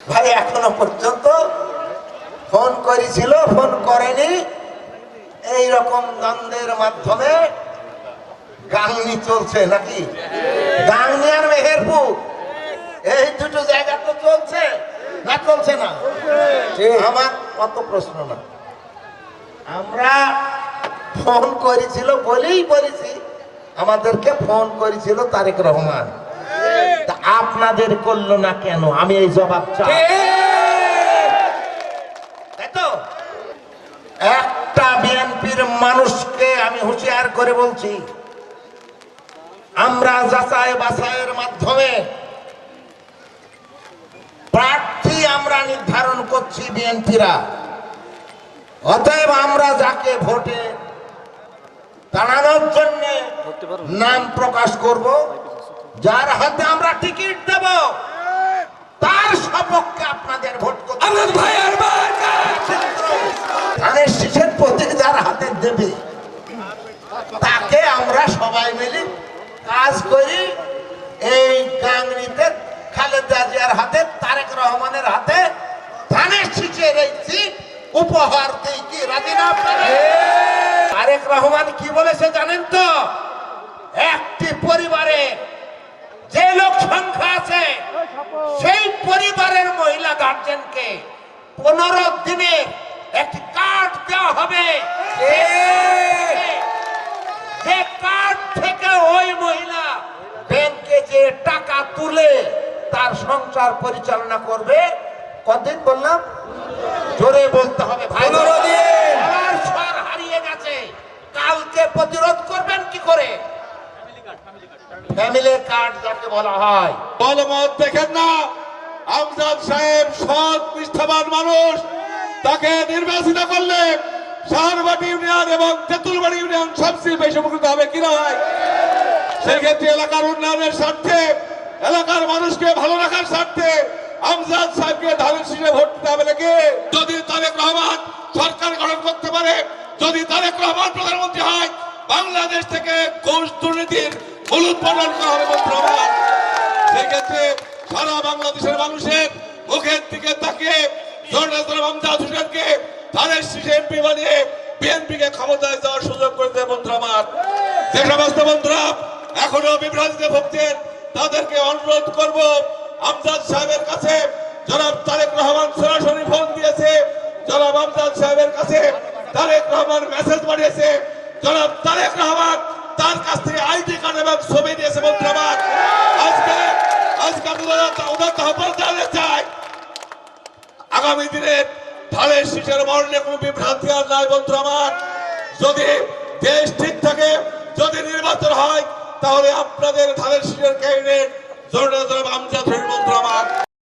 ভাই এখনও পর্যন্ত ফোন করেছিল ফোন করেনি। এই রকম দ্বন্দ্বের মাধ্যমে গাংনি চলছে নাকি? গাংনি আর মেহেরপুর। এই দুটো জায়গা তো চলছে না চলছে না? আমার কত প্রশ্ন না। আমরা ফোন করেছিল বলেই বলেছি আমাদেরকে ফোন করেছিল তারেক রহমান। আপনাদের করল না কেন? আমি এই জবাব চাই। একটা বিএনপির মানুষকে আমি হুঁশিয়ার করে বলছি আমরা যাচাই বাছাইয়ের মাধ্যমে প্রার্থী আমরা নির্ধারণ করছি বিএনপিরা। অতএব আমরা যাকে ভোটে দাঁড়ানোর জন্য নাম প্রকাশ করব যার হাতে আমরা টিকিট দেব তার সপক্ষে আপনাদের ভোট করতে ভাইয়ের ধানের শীষের প্রতীক যার হাতে দেবে তাকে আমরা সবাই মিলে কাজ করি। এই গাংরিতে খালেদা জিয়ার হাতে তারেক রহমানের হাতে ধানের শীষের এই সিট উপহার দিই কি রাজি না তারেক রহমান কি বলেছে জানেন তো? একটি পরিবারে গার্জেনকে পনেরো দিনে একটি কার্ড দেওয়া হবে। যে কার্ড থেকে ওই মহিলা ব্যাংকে যে টাকা তুলে তার সংসার পরিচালনা করবে কতদিন বললাম? জোরে বলতে হবে ভাই। আমার হারিয়ে গেছে। কালকে প্রতিরোধ করবেন কি করে? ফ্যামিলি কার্ড যাকে বলা হয়। দলমত দেখেন না। আমজাদ সাহেব সৎ, নিষ্ঠাবান মানুষ তাকে নির্বাচিত করলে সাহারবাটি ইউনিয়ন এবং তেঁতুলবাড়ি ইউনিয়ন সবচেয়ে বেশি উপকৃত হবে কি নয় সেই ক্ষেত্রে এলাকার উন্নয়নের স্বার্থে, এলাকার মানুষকে ভালো রাখার স্বার্থে আমজাদ সাহেবকে ধানের শীষে ভোট দিতে হবে নাকি যদি তারেক রহমান সরকার গঠন করতে পারে, যদি তারেক রহমান প্রধানমন্ত্রী হয়, বাংলাদেশ থেকে ঘুষ দুর্নীতির মূলোৎপাদন করা হবে। সেক্ষেত্রে সারা বাংলাদেশের মানুষের মুখের দিকে জননেতা আমজাদ সাহেবের কাছে তারেক রহমান সরাসরি ফোন দিয়েছে। আমজাদ সাহেবের কাছে তারেক রহমান মেসেজ তারেক রহমান তার কাছ থেকে আইডি কার্ড এবং ছবি দিয়েছে বন্ধুরা আগামী দিনে ধানের শিশের মরণে কোন বিভ্রান্তি আর নাই বন্ধু আমার। যদি দেশ ঠিক থাকে, যদি নির্বাচন হয়, তাহলে আপনাদের ধানের শিশের ক্যাবিনেট জোরদার আমজাদ বন্ধু আমার।